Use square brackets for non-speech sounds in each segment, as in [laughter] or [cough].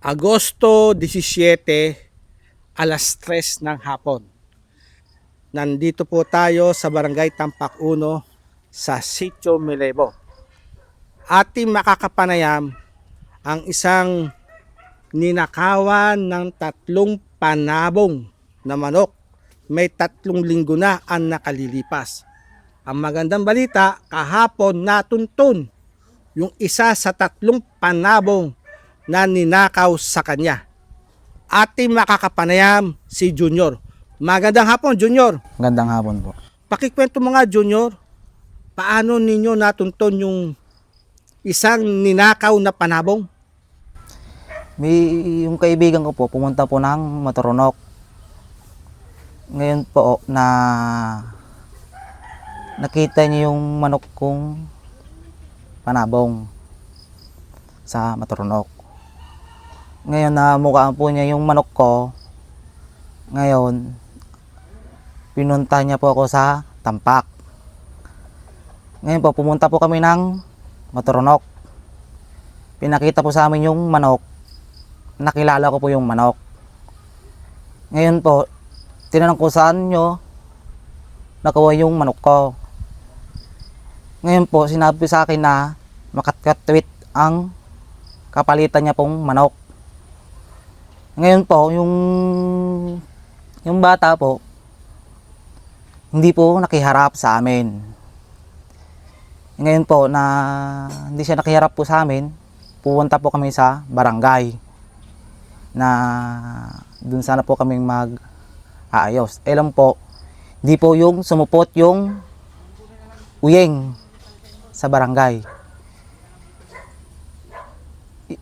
Agosto 17, alas 3 ng hapon. Nandito po tayo sa Barangay Tampak 1 sa Sitio Milebo. Ating makakapanayam ang isang ninakawan ng tatlong panabong na manok. May tatlong linggo na ang nakalilipas. Ang magandang balita, kahapon natuntun yung isa sa tatlong panabong na ninakaw sa kanya. Ating makakapanayam si Junior. Magandang hapon, Junior. Gandang hapon po. Pakikwento mo nga, Junior, paano ninyo natuntun yung isang ninakaw na panabong? May yung kaibigan ko po pumunta po ng Matoronok. Ngayon po na nakita niya yung manok kong panabong sa Matoronok. Ngayon na mukhaan po niya yung manok ko. Ngayon pinunta niya po ako sa Tampak. Ngayon po pumunta po kami ng Matoronok. Pinakita po sa amin yung manok nakilala ko po yung manok. Ngayon po, tinanong ko saan nyo nakuha yung manok ko. Ngayon po, sinabi sa akin na makatkatwit ang kapalitan niya pong manok. Ngayon po, yung yung bata po, hindi po nakiharap sa amin. Ngayon po, na hindi siya nakiharap po sa amin, pupunta po kami sa barangay na dun sana po kaming mag aayos. Eh lang po, di po yung sumupot yung uyeng sa barangay.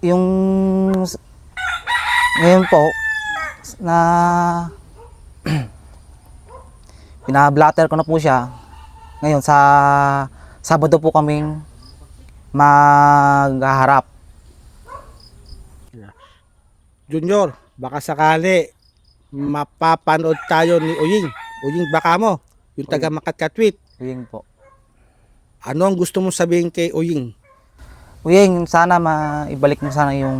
Yung ngayon po na [clears throat] pinablatter ko na po siya. Ngayon sa Sabado po kaming maghaharap. Junior, baka sakali mapapanood tayo ni Uying. Uying, baka mo, yung taga Makatkatwit. Uyeng po. Ano ang gusto mong sabihin kay Uying? Uyeng, sana maibalik mo sana yung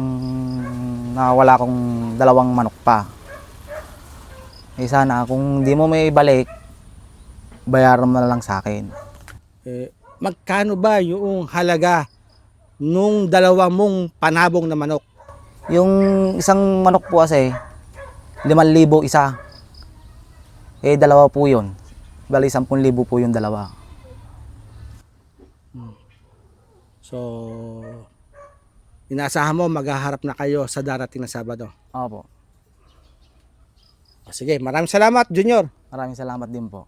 nawala kong dalawang manok pa. Eh sana, kung di mo may ibalik, bayaran mo na lang sa akin. Eh, magkano ba yung halaga nung dalawa mong panabong na manok? Yung isang manok po kasi, 5,000 isa. Eh, dalawa po yun. Bali, 10,000 po yung dalawa. So, inaasahan mo maghaharap na kayo sa darating na Sabado. Opo. Sige, maraming salamat, Junior. Maraming salamat din po.